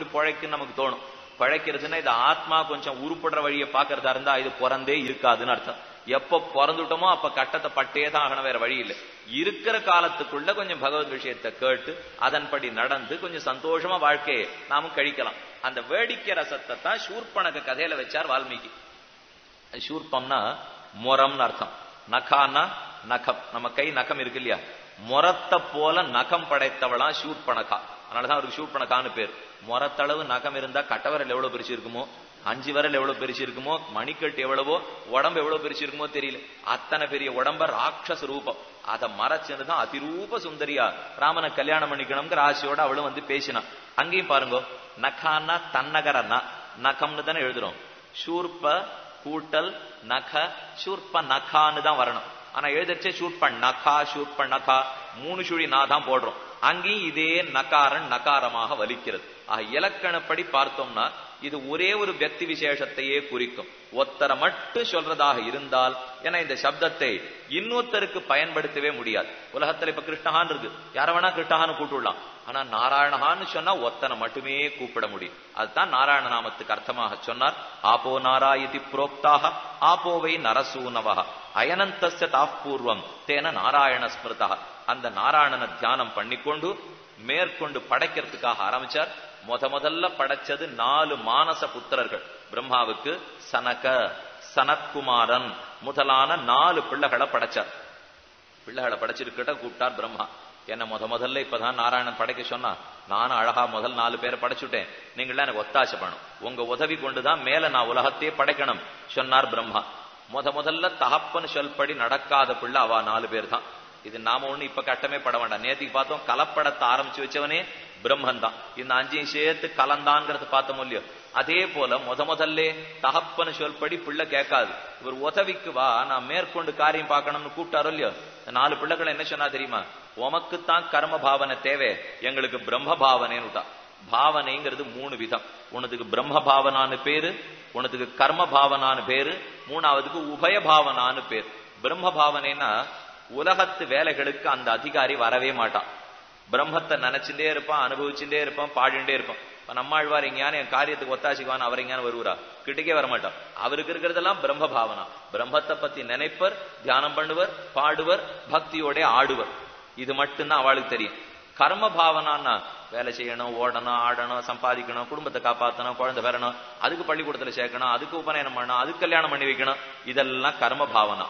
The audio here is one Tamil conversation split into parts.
இப்படி பிழைக்குன்னு நமக்கு தோணும். பிழைக்கிறதுன்னா இது ஆத்மா கொஞ்சம் உருப்படுற வழியை பாக்குறதா இருந்தா இது பிறந்தே இருக்காதுன்னு அர்த்தம். எப்ப பிறந்துட்டோமோ அப்ப கட்டத்தை பட்டே தான் ஆகணும் வேற வழி இல்லை. இருக்கிற காலத்துக்குள்ள கொஞ்சம் பகவத் விஷயத்தை கேட்டு அதன்படி நடந்து கொஞ்சம் சந்தோஷமா வாழ்க்கையை நாமும் கழிக்கலாம். அந்த வேடிக்கை ரசத்தை தான் சூர்பனக கதையில வச்சார் வால்மீகி. சூர்பம்னா முரம்னு அர்த்தம். நகானா நகம். நம்ம கை நகம் இருக்கு இல்லையா? முரத்தை போல நகம் படைத்தவளா சூர்பனகா அதனாலதான் அவருக்கு ஷூட் பண்ண காணு பேர். முரத்தளவு நகம் இருந்தா கட்டவரல் எவ்வளவு பெருசு இருக்குமோ அஞ்சு வரல் எவ்வளவு பெருசு இருக்குமோ மணிக்கட்டு எவ்வளவோ உடம்பு எவ்வளவு பெருசு இருக்குமோ தெரியல. அத்தனை பெரிய உடம்ப ராட்சச ரூபம். அதை மறைச்சுதான் அதிரூப சுந்தரியா. ராமனை கல்யாணம் பண்ணிக்கணுங்கிற ஆசையோட அவளும் வந்து பேசினான் அங்கேயும் பாருங்க நகான்னா தன்னகரன்னா நகம்னு தானே எழுதுறோம். ஷூர்ப கூட்டல் நக ஷூர்ப நகான்னு தான் வரணும். ஆனா எழுதச்சே ஷூட் பண்ண நகா ஷூட் பண்ண நகா. மூணு சுழி நான் தான் போடுறோம். அங்கேயும் இதே நகாரன் நகாரமாக வலிக்கிறது. இலக்கணப்படி பார்த்தோம்னா இது ஒரே ஒரு வக்தி விசேஷத்தையே குறிக்கும். ஒத்தரை மட்டும் சொல்றதாக இருந்தால் ஏன்னா இந்த சப்தத்தை இன்னொருத்தருக்கு பயன்படுத்தவே முடியாது. உலகத்துல இப்ப கிருஷ்ணஹான் இருக்கு. யார வேணா கிருஷ்ணஹான்னு கூப்பிடலாம் ஆனா நாராயணஹான்னு சொன்னா ஒத்தனை மட்டுமே கூப்பிட முடியும். அதுதான் நாராயண நாமத்துக்கு அர்த்தமாக சொன்னார். ஆபோ நாராயதி புரோக்தாக ஆபோவை நரசூனவா அயனந்தஸ்ய தாப்பூர்வம் தேன நாராயண ஸ்மிருதா அந்த நாராயணனை தியானம் பண்ணிக்கொண்டு மேற்கொண்டு படைக்கிறதுக்காக ஆரம்பிச்சார். முத முதல்ல படைச்சது நாலு மானச புத்திரர்கள். பிரம்மாவுக்கு சனக சனத்குமாரன் முதலான நாலு பிள்ளைகளை படைச்சார். பிள்ளைகளை படைச்சிருக்கிட்ட கூப்பிட்டார் பிரம்மா. என்ன முத முதல்ல இப்பதான் நாராயணன் படைக்க சொன்னா நானும் அழகா முதல் நாலு பேரை படைச்சுட்டேன். நீங்கள எனக்கு ஒத்தாசை பண்ணும். உங்க உதவி கொண்டுதான் மேல நான் உலகத்தையே படைக்கணும் சொன்னார் பிரம்மா. முத முதல்ல தகப்பன்னு சொல்படி நடக்காத பிள்ளை அவ நாலு பேர் தான் இது நாம ஒண்ணு இப்ப கட்டமே பட வேண்டாம். நேத்திக்கு பார்த்தோம் கலப்படத்தை ஆரம்பிச்சு வச்சவனே பிரம்மன் தான் இந்த அஞ்சையும் சேர்த்து கலந்தாங்கிறது பார்த்தோம் இல்லையோ? அதே போல முத முதல்ல தகப்பன சொல்படி பிள்ளை கேட்காது. இவர் உதவிக்கு வா நான் மேற்கொண்டு காரியம் பார்க்கணும்னு கூப்பிட்டாரோ இல்லையோ? நாலு பிள்ளைகளை என்ன சொன்னா தெரியுமா? உமக்குத்தான் கர்ம பாவனை தேவை. எங்களுக்கு பிரம்ம பாவனைன்னு பாவனைங்கிறது மூணு விதம். உனதுக்கு பிரம்ம பாவனான்னு பேரு உனதுக்கு கர்ம பாவனான்னு பேரு மூணாவதுக்கு உபய பாவனான்னு பேர். பிரம்ம பாவனைனா உலகத்து வேலைகளுக்கு அந்த அதிகாரி வரவே மாட்டான். பிரம்மத்தை நினைச்சுட்டே இருப்பான் அனுபவிச்சுட்டே இருப்பான் பாடிண்டே இருப்பான். இப்ப நம்மாழ்வார் எங்கேயான என் காரியத்துக்கு ஒத்தாசிக்குவான் அவர் எங்கேயான வருவாரா? கிட்டக்கே வரமாட்டான். அவருக்கு இருக்கிறதெல்லாம் பிரம்ம பாவனா. பிரம்மத்தை பத்தி நினைப்பர் தியானம் பண்ணுவர் பாடுவர் பக்தியோட ஆடுவர். இது மட்டும்தான் அவளுக்கு தெரியும். கர்ம பாவனான்னா வேலை செய்யணும் ஓடணும் ஆடணும் சம்பாதிக்கணும் குடும்பத்தை காப்பாற்றணும் குழந்தை பெறணும் அதுக்கு பள்ளிக்கூடத்துல சேர்க்கணும் அதுக்கு உபநயனம் பண்ணணும் அதுக்கு கல்யாணம் பண்ணி வைக்கணும். இதெல்லாம் கர்ம பாவனா.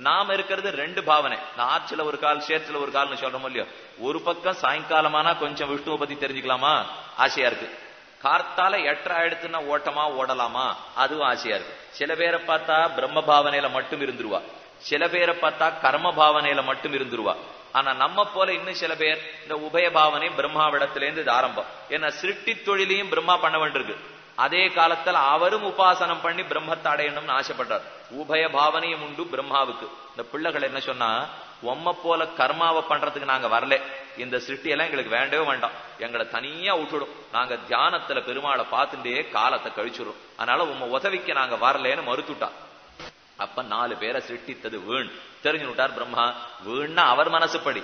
நாம இருக்கிறது ரெண்டு பாவனை. நான் ஆற்றுல ஒரு கால் சேத்துல ஒரு கால்னு சொல்றோம் இல்லையோ? ஒரு பக்கம் சாயங்காலமானா கொஞ்சம் விஷ்ணுவை பத்தி தெரிஞ்சுக்கலாமா? ஆசையா இருக்கு. கார்த்தால எட்டரை ஆயிடுத்துன்னா ஓட்டமா ஓடலாமா? அதுவும் ஆசையா இருக்கு. சில பேரை பார்த்தா பிரம்ம பாவனையில மட்டும் இருந்துருவா. சில பேரை பார்த்தா கர்ம பாவனையில மட்டும் இருந்துருவா. ஆனா நம்ம போல இன்னும் சில பேர் இந்த உபய பாவனை பிரம்மாவிடத்திலேருந்து இது ஆரம்பம். ஏன்னா சிருட்டி தொழிலையும் பிரம்மா பண்ண வேண்டியிருக்கு. அதே காலத்துல அவரும் உபாசனம் பண்ணி பிரம்மத்தை அடையணும்னு ஆசைப்பட்டார். உபய பாவனையும் உண்டு பிரம்மாவுக்கு. இந்த பிள்ளைகள் என்ன சொன்னா உம்ம போல கர்மாவை பண்றதுக்கு நாங்க வரல. இந்த சிருஷ்டி எல்லாம் எங்களுக்கு வேண்டவே வேண்டாம். எங்களை தனியா விட்டுடும். நாங்க தியானத்துல பெருமாளை பார்த்துட்டே காலத்தை கழிச்சுடும் அதனால உம்ம உதவிக்கு நாங்க வரலன்னு மறுத்துட்டா. அப்ப நாலு பேரை சிருஷ்டித்தது வீண். தெரிஞ்சு விட்டார் பிரம்மா. வீண்னா அவர் மனசுப்படி.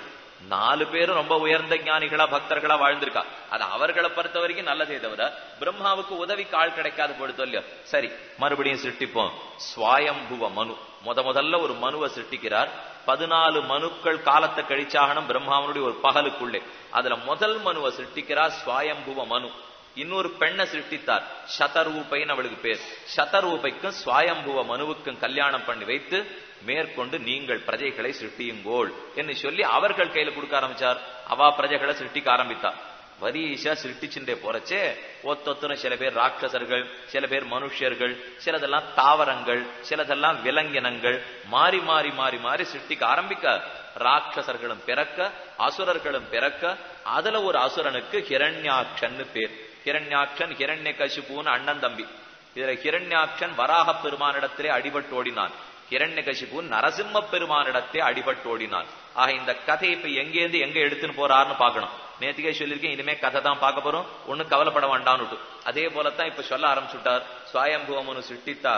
நாலு பேரும் ரொம்ப உயர்ந்த ஞானிகளா பக்தர்களா வாழ்ந்திருக்கா. அது அவர்களை பொறுத்த வரைக்கும் நல்லதே தவிர பிரம்மாவுக்கு உதவிக்கு ஆள் கிடைக்காது பொழுத்தோ இல்லையோ சரி மறுபடியும் சிருஷ்டிப்போம். சுவாயம்புவ மனு. முத முதல்ல ஒரு மனுவை சிருஷ்டிக்கிறார். பதினாலு மனுக்கள் காலத்தை கழிச்சாகணும் பிரம்மாவனுடைய ஒரு பகலுக்குள்ளே. அதுல முதல் மனுவை சிருஷ்டிக்கிறார் சுவாயம்புவ மனு. இன்னொரு பெண்ணை சிருஷ்டித்தார். சதரூபைன்னு அவளுக்கு பேர். சதரூபைக்கும் சுவாயம்புவ மனுவுக்கும் கல்யாணம் பண்ணி வைத்து மேற்கொண்டு நீங்கள் பிரஜைகளை சிருஷ்டியுங்கோள் என்று சொல்லி அவர்கள் கையில கொடுக்க ஆரம்பிச்சார். அவா பிரஜைகளை சிருஷ்டிக்க ஆரம்பித்தார் வரிசா சிருஷ்டிச்சுட்டே போறச்சே ஒத்தொத்தரும் சில பேர் ராட்சசர்கள் சில பேர் மனுஷர்கள் சிலதெல்லாம் தாவரங்கள் சிலதெல்லாம் விலங்கினங்கள் மாறி மாறி மாறி மாறி சிருஷ்டிக்க ஆரம்பிக்க. ராட்சசர்களும் பிறக்க அசுரர்களும் பிறக்க அதுல ஒரு அசுரனுக்கு ஹிரண்யாட்சன்னு பேர். ஹிரண்யாட்சன் ஹிரண்ய கசிபுன்னு அண்ணன் தம்பி. இதுல ஹிரண்யாட்சன் வராக பெருமானிடத்திலே அடிபட்டு ஓடினான். ஹிரண்யகசிபு நரசிம்ம பெருமானிடத்தை அடிபட்டு ஓடினான். ஆக இந்த கதை இப்ப எங்கேருந்து எங்க எடுத்துன்னு போறாருன்னு பாக்கணும் நேத்திகே சொல்லியிருக்கேன் இனிமே கதை தான் பார்க்க போறோம். ஒண்ணும் கவலைப்பட வேண்டான்னுட்டு அதே போலத்தான் இப்ப சொல்ல ஆரம்பிச்சுட்டார். சுவாயம்புவமனு சிருஷ்டித்தா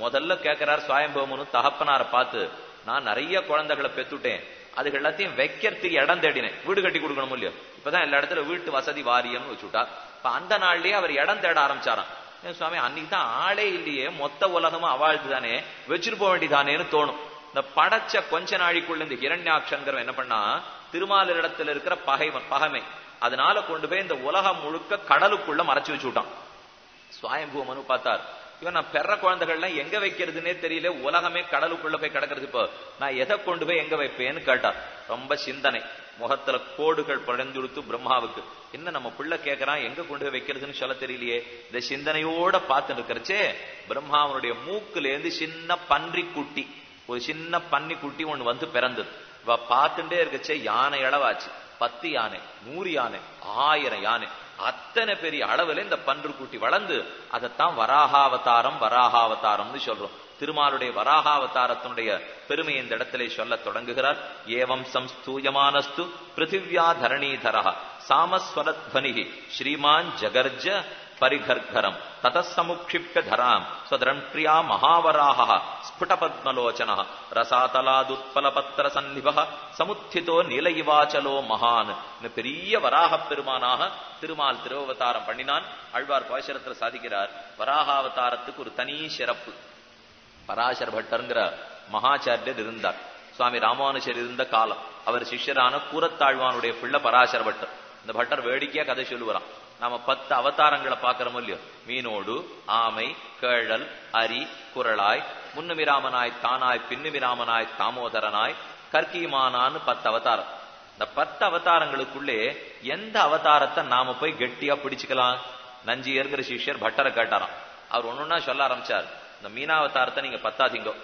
முதல்ல கேட்கிறார் சுவாயம்புவமனு தகப்பனார பார்த்து நான் நிறைய குழந்தைகளை பெத்துட்டேன் அதுக்கு எல்லாத்தையும் வைக்கிறதுக்கு இடம் தேடினேன். வீடு கட்டி கொடுக்கணும் இல்லையோ? இப்பதான் எல்லா இடத்துல வீட்டு வசதி வாரியம்னு வச்சுட்டா இப்ப அந்த நாள்லயே அவர் இடம் தேட ஆரம்பிச்சாராம். சுவாமி அன்னைக்கு தான் ஆளே இல்லையே. மொத்த உலகமும் அவாழ்ந்து தானே வச்சிட்டு போக தோணும். இந்த படைச்ச கொஞ்ச நாளைக்குள்ள இந்த ஹிரண்யாட்சங்கிறவன் என்ன பண்ணா திருமாலிடத்துல இருக்கிற பகைவன் பகைமை. அதனால கொண்டு போய் இந்த உலகம் முழுக்க கடலுக்குள்ள மறைச்சு வச்சு விட்டான். சுவாயம்பூமனு பார்த்தார். இவன் நான் பெற குழந்தைகள்லாம் எங்க வைக்கிறதுனே தெரியல உலகமே கடலுக்குள்ள போய் கிடக்கிறது இப்போ. நான் எதை கொண்டு போய் எங்க வைப்பேன்னு கேட்டார் ரொம்ப சிந்தனை. முகத்துல கோடுகள் பழந்துடுத்து பிரம்மாவுக்கு. என்ன நம்ம பிள்ளை கேட்கறான் எங்க கொண்டு போய் வைக்கிறதுன்னு சொல்ல தெரியலையே. இந்த சிந்தனையோட பார்த்து இருக்கிறச்சே பிரம்மாவனுடைய மூக்குல இருந்து சின்ன பன்றி குட்டி ஒரு சின்ன பன்னி குட்டி ஒண்ணு வந்து பிறந்தது. இவ பார்த்துட்டே இருக்கச்சே யானை அளவாச்சு. பத்து யானை நூறு யானை ஆயிரம் யானை. அத்தனை பெரிய அளவுல இந்த பன்று கூட்டி வளர்ந்து அதைத்தான் வராகாவதாரம் வராகாவதாரம்னு சொல்றோம். திருமாலுடைய வராகாவதாரத்தினுடைய பெருமை இந்த இடத்திலே சொல்ல தொடங்குகிறார். ஏவம் சம்ஸ்தூயமானஸ்து பிருத்திவ்யா தரணீதரா சாமஸ்வரத்வனிகி ஸ்ரீமான் ஜகர்ஜ பரிகர்கரம் ததசமுக்ஷிப்ய தராம் ஸ்வதரன் பிரியா மகாவராக ஸ்புடபத்மலோச்சன ரசாதலாதுத்பலபத்திர சந்நிப சமுத்திதோ நிலைவாச்சலோ மகான் பெரிய வராக பெருமானாக திருமால் திருவவதாரம் பண்ணினான். ஆழ்வார் பாசரத்தில் சாதிக்கிறார். வராகாவதாரத்துக்கு ஒரு தனி சிறப்பு. பராசர் பட்டர்ங்கிற மகாச்சாரியர் இருந்தார். சுவாமி ராமானுஜர் இருந்த காலம். அவர் சிஷ்யரான கூரத்தாழ்வானுடைய பிள்ளை பராசர் பட்டர். இந்த பட்டர் வேடிக்கையா கதை சொல்லுவாராம் நாம பத்து அவதாரங்களை பார்க்கிறோமோ இல்லையோ? மீனோடு ஆமை கேழல் அரி குரளாய் முன்னுமிராமனாய் தானாய் பின்னுமிராமனாய் தாமோதரனாய் கற்கிமானான்னு பத்து அவதாரம். இந்த பத்து அவதாரங்களுக்குள்ளே எந்த அவதாரத்தை நாம போய் கெட்டியா பிடிச்சுக்கலாம்? நஞ்சியர்கிற சிஷ்யர் பட்டரை கேட்டாராம். அவர் ஒன்னொன்னா சொல்ல ஆரம்பிச்சார். இந்த மீனாவதாரத்தை நீங்க பத்தாதீங்கோ.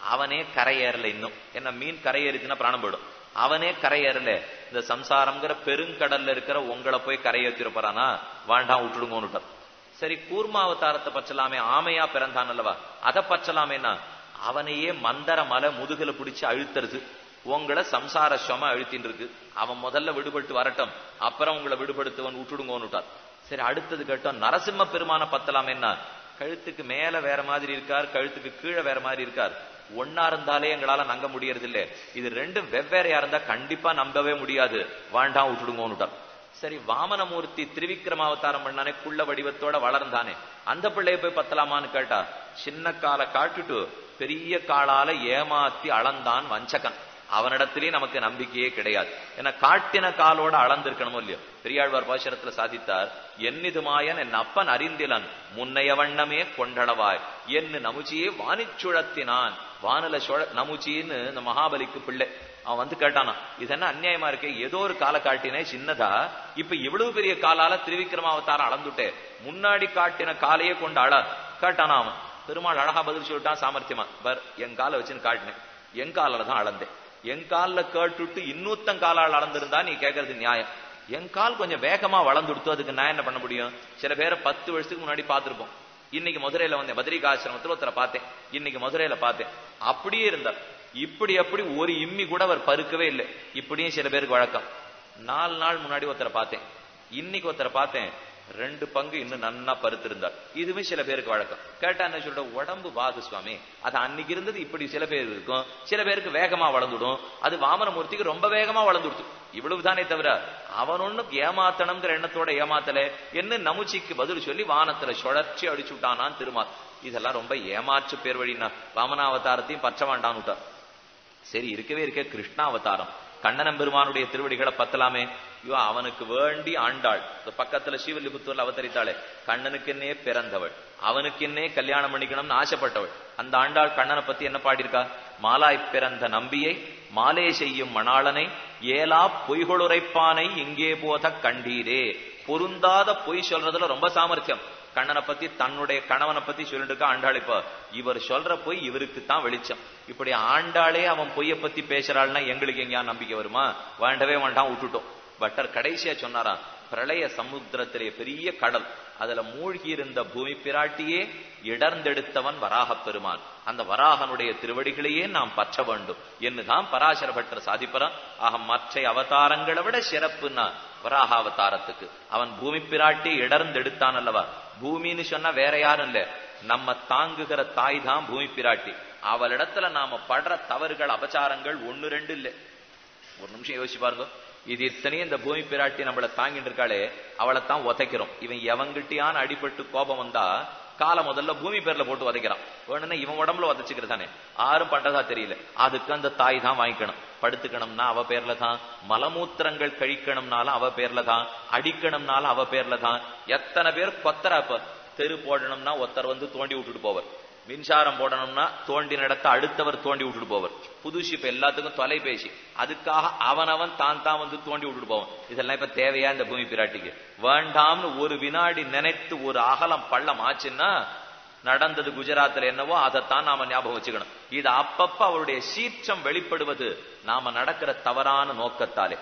அவனே கரையேறல இன்னும். என்ன மீன் கரையேறிச்சுன்னா பிராணம் போயிடும். அவனே கரையேறல. இந்த சம்சாரம்ங்கிற பெருங்கடல்ல இருக்கிற உங்களை போய் கரையேற்றிருப்பாரானா வாண்டாம் விட்டுடுங்கன்னு சரி கூர்மாவதாரத்தை பச்சலாமே ஆமையா பிறந்தான் அல்லவா? அதை பச்சலாமேனா அவனையே மந்தர மலை முதுகுல பிடிச்சு அழுத்துறது உங்களை சம்சார சும அழுத்தின் இருக்கு அவன் முதல்ல விடுபட்டு வரட்டும். அப்புறம் உங்களை விடுபடுத்துவன் விட்டுடுங்கன்னு சரி அடுத்தது கேட்டோம் நரசிம்ம பெருமான பத்தலாமேன்னா கழுத்துக்கு மேல வேற மாதிரி இருக்கார் கழுத்துக்கு கீழே வேற மாதிரி இருக்கார். ஒன்னா இருந்தாலே எங்களால நம்ப முடியறது இல்ல இது ரெண்டும் வெவ்வேறையா இருந்தா கண்டிப்பா நம்பவே முடியாது. வாண்டாம் விட்டுடுங்கோன்னுட்டார் சரி வாமனமூர்த்தி திருவிக்ரம அவதாரம் பண்ணானே குள்ள வடிவத்தோட வளர்ந்தானே. அந்த பிள்ளைய போய் பத்தலாமான்னு கேட்டா சின்ன காலை காட்டுட்டு பெரிய காலால ஏமாத்தி அளந்தான் வஞ்சகன். அவனிடத்திலேயே நமக்கு நம்பிக்கையே கிடையாது. ஏன்னா காட்டின காலோட அளந்திருக்கணுமோ இல்லையோ? பெரியாழ்வார் பாசரத்துல சாதித்தார் என்னிதுமாயன் என் அப்பன் அறிந்திலன் முன்னைய வண்ணமே கொண்டளவாய். என்ன நமுச்சியே வானிச்சுழத்தினான். வானல சுழ நமுச்சின்னு இந்த மகாபலிக்கு பிள்ளை. அவன் வந்து கேட்டானா இது என்ன அநியாயமா இருக்கு? ஏதோ ஒரு கால காட்டினே சின்னதா? இப்ப இவ்வளவு பெரிய காலால திருவிக்ரமாவதாரம் அளந்துட்டே. முன்னாடி காட்டின காலையே கொண்டு அழ. கேட்டானா அவன். பெருமாள் அழகா பதில் சொல்லிட்டான் சாமர்த்தியமா. பர் என் காலை வச்சுன்னு காட்டினேன். என் காலில தான் அளந்தேன். என் காலில் கேட்டுட்டு இன்னொத்தன் காலால் அளந்திருந்தா நீ கேட்கறது நியாயம். என் கால் கொஞ்சம் வேகமா வளர்ந்துடுத்து அதுக்கு நான் என்ன பண்ண முடியும்? சில பேரை பத்து வருஷத்துக்கு முன்னாடி பார்த்துருப்போம். இன்னைக்கு மதுரையில வந்தேன். பத்ரிகாசிரமத்தில் ஒருத்தரை பார்த்தேன். இன்னைக்கு மதுரையில பார்த்தேன். அப்படியே இருந்தார். இப்படி அப்படி ஒரு இம்மி கூட அவர் பருக்கவே இல்லை. இப்படியும் சில பேருக்கு வழக்கம். நாலு நாள் முன்னாடி ஒருத்தரை பார்த்தேன். இன்னைக்கு ஒருத்தரை பார்த்தேன். ரெண்டு பங்கு இன்னும் நன்னா பருத்திருந்தார். இதுவே சில பேருக்கு வழக்கம். கேட்டா என்ன சொல்ற? உடம்பு வாகு சுவாமி. அது அன்னைக்கு இருந்தது இப்படி சில பேர் இருக்கும். சில பேருக்கு வேகமா வளர்ந்துடும். அது வாமனமூர்த்திக்கு ரொம்ப வேகமா வளர்ந்துடுச்சு இவ்வளவுதானே தவிர அவன் ஒண்ணும் ஏமாத்தணுங்கிற எண்ணத்தோட ஏமாத்தல. என்ன நமுச்சிக்கு பதில் சொல்லி வானத்துல சுழற்சி அடிச்சு விட்டானான் திருமால் இதெல்லாம் ரொம்ப ஏமாற்று பேர் வழினா வாமனாவதாரத்தையும் பற்ற வேண்டான்னு சரி இருக்கவே இருக்க கிருஷ்ணாவதாரம். கண்ணனம் பெருமானுடைய திருவடிகளை பத்தலாமே. ஐயோ அவனுக்கு வேண்டி ஆண்டாள். பக்கத்துல ஸ்ரீவில்லிபுத்தூர்ல அவதரித்தாளே. கண்ணனுக்கென்னே பிறந்தவள். அவனுக்கென்னே கல்யாணம் பண்ணிக்கணும்னு ஆசைப்பட்டவள். அந்த ஆண்டாள் கண்ணனை பத்தி என்ன பாடியிருக்கா? மாலாய் பிறந்த நம்பியை மாலே செய்யும் மணாளனை ஏலா பொய்கொளுரைப்பானை இங்கே போத கண்டீரே. பொருந்தாத பொய் சொல்றதுல ரொம்ப சாமர்த்தியம். கண்ணனை பத்தி தன்னுடைய கணவனை பத்தி சொல்லிட்டு இருக்கா ஆண்டாள் இப்ப. இவர் சொல்ற பொய் இவருக்கு தான் வெளிச்சம். இப்படி ஆண்டாளே அவன் பொய்ய பத்தி பேசுறாள்னா எங்களுக்கு எங்கேயா நம்பிக்கை வருமா? வேண்டவே வேண்டாம் விட்டுட்டோம். பட்டர் கடைசியா சொன்னாராம் பிரளய சமுத்திரத்திலே பெரிய கடல் அதுல மூழ்கி இருந்த பூமி பிராட்டியே இடர்ந்தெடுத்தவன் வராகப் பெருமான் அந்த வராகனுடைய திருவடிகளையே நாம் பற்ற வேண்டும். என்னுதான் பராசர பட்டர் சாதிப்பறான் ஆக மற்ற அவதாரங்களை விட சிறப்புன்னா வராக அவதாரத்துக்கு அவன் பூமி பிராட்டி இடர்ந்தெடுத்தான் அல்லவா பூமின்னு சொன்னா வேற யாரும் இல்ல. நம்ம தாங்குகிற தாய் தான் பூமி பிராட்டி. அவளிடத்துல நாம படுற தவறுகள் அபச்சாரங்கள் ஒன்னு ரெண்டு இல்லை. ஒரு நிமிஷம் யோசிச்சு பாருங்க. இது இத்தனையும் இந்த பூமி பிராட்டி நம்மளை தாங்கிட்டு இருக்காளே அவளை தான் உதைக்கிறோம் இவன் எவங்கிட்டியான அடிபட்டு கோபம் வந்தா காலை முதல்ல பூமி பேர்ல போட்டு உதைக்கிறான் வேணும்னா இவன் உடம்புல உதைச்சுக்கிறதானே ஆரும் பண்றதா தெரியல. அதுக்கு அந்த தாய் தான் வாங்கிக்கணும். படுத்துக்கணும்னா அவ பேர்ல தான். மலமூத்திரங்கள் கழிக்கணும்னாலும் அவ பேர்ல தான். அடிக்கணும்னாலும் அவ பேர்ல தான். எத்தனை பேர் கொத்தராப்ப தெரு போடணும்னா ஒருத்தர் வந்து தோண்டி விட்டுட்டு போவர். மின்சாரம் போடணும்னா தோண்டி நடத்த அடுத்தவர் தோண்டி விட்டுட்டு போவர். புதுசு இப்ப எல்லாத்துக்கும் தொலைபேசி. அதுக்காக அவனவன் தான் தான் வந்து தோண்டி விட்டுட்டு போவான். இதெல்லாம் இப்ப தேவையா இந்த பூமி பிராட்டிக்கு? வேண்டாம்னு ஒரு வினாடி நினைத்து ஒரு அகலம் பள்ளம் ஆச்சுன்னா நடந்தது குஜராத்தில் என்னவோ அதைத்தான் நாம ஞாபகம் வச்சுக்கணும். இது அப்பப்ப அவருடைய சீற்றம் வெளிப்படுவது நாம நடக்கிற தவறான நோக்கத்தாலே.